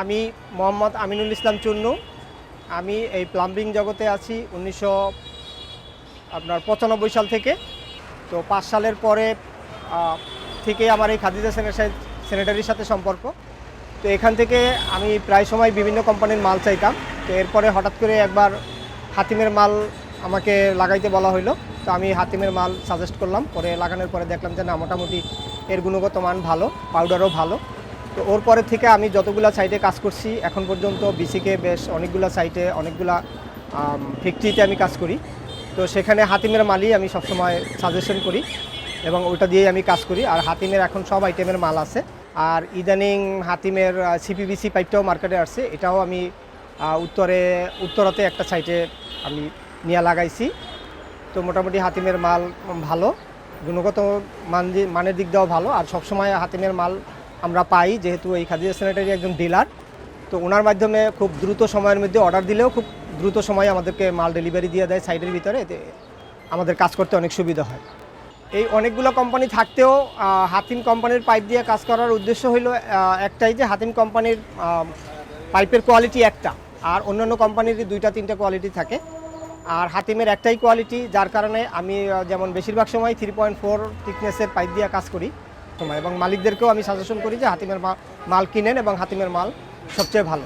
আমি মোহাম্মদ আমিনুল ইসলাম চুন্নু। আমি এই প্লাম্বিং জগতে আছি উনিশশো, আপনার পঁচানব্বই সাল থেকে। তো পাঁচ সালের পরে থেকে আমার এই খাদিজা স্যানিটারির সাথে সম্পর্ক। তো এখান থেকে আমি প্রায় সময় বিভিন্ন কোম্পানির মাল চাইতাম। তো এরপরে হঠাৎ করে একবার হাতিমের মাল আমাকে লাগাইতে বলা হলো তো আমি হাতিমের মাল সাজেস্ট করলাম। পরে লাগানোর পরে দেখলাম যে, না, মোটামুটি এর গুণগত মান ভালো পাউডারও ভালো। তো ওর পরে থেকে আমি যতগুলা সাইটে কাজ করছি, এখন পর্যন্ত বিসিকে বেশ অনেকগুলা সাইটে অনেকগুলা ফ্যাক্টরিতে আমি কাজ করি। তো সেখানে হাতিমের মালই আমি সবসময় সাজেশন করি এবং ওটা দিয়েই আমি কাজ করি। আর হাতিমের এখন সব আইটেমের মাল আছে। আর ইদানিং হাতিমের সিপিবিসি পাইপটাও মার্কেটে আসছে। এটাও আমি উত্তরে, উত্তরাতে একটা সাইটে আমি নিয়ে লাগাইছি। তো মোটামুটি হাতিমের মাল ভালো, গুণগত মান মানের দিক দিয়েও ভালো। আর সবসময় হাতিমের মাল আমরা পাই, যেহেতু এই খাদিজা স্যানিটারি একজন ডিলার, তো ওনার মাধ্যমে খুব দ্রুত সময়ের মধ্যে অর্ডার দিলেও খুব দ্রুত সময়ে আমাদেরকে মাল ডেলিভারি দিয়ে দেয় সাইডের ভিতরে এতে আমাদের কাজ করতে অনেক সুবিধা হয়। এই অনেকগুলো কোম্পানি থাকতেও হাতিম কোম্পানির পাইপ দিয়ে কাজ করার উদ্দেশ্য হলো একটাই যে হাতিম কোম্পানির পাইপের কোয়ালিটি একটা, আর অন্যান্য কোম্পানির দুইটা, তিনটা কোয়ালিটি থাকে। আর হাতিমের একটাই কোয়ালিটি, যার কারণে আমি যেমন বেশিরভাগ সময় থ্রি পয়েন্ট ফোর থিকনেসের পাইপ দিয়ে কাজ করি সময় এবং মালিকদেরকেও আমি সাজেশন করি যে হাতিমের মাল কিনেন এবং হাতিমের মাল সবচেয়ে ভালো।